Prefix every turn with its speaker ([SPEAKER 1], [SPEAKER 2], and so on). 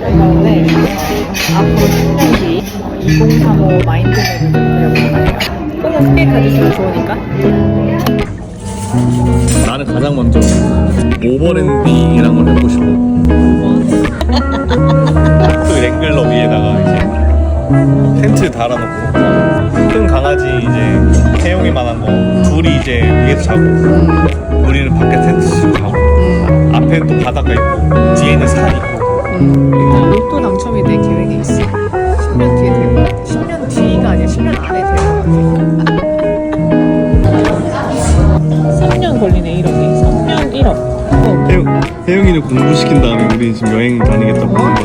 [SPEAKER 1] 저희가 오늘 앞으로 10년 뒤 2035 마인드맵을 그려볼까 해요. 꿈은 크게 가질수록 좋으니까.
[SPEAKER 2] 나는 가장 먼저 오버랜딩이란 걸 해보고 싶어. 그 랭글러 위에다가 이제 텐트 달아놓고 큰 강아지 이제 태용이만한 거 둘이 이제 위에서 자고 우리는 밖에 텐트 치고 자고 앞에는 또 바닷가 있고 뒤에는 산 있고
[SPEAKER 1] 로또 당첨이 내 계획에 있어. 10년 뒤에 될 것 같아. 10년 뒤가 아니라 10년 안에 될 것 같아. 3년 걸리네 1억이. 3년 1억. 어.
[SPEAKER 2] 태용, 태용이를 공부시킨 다음에 우리 지금 여행 다니겠다고 거잖아.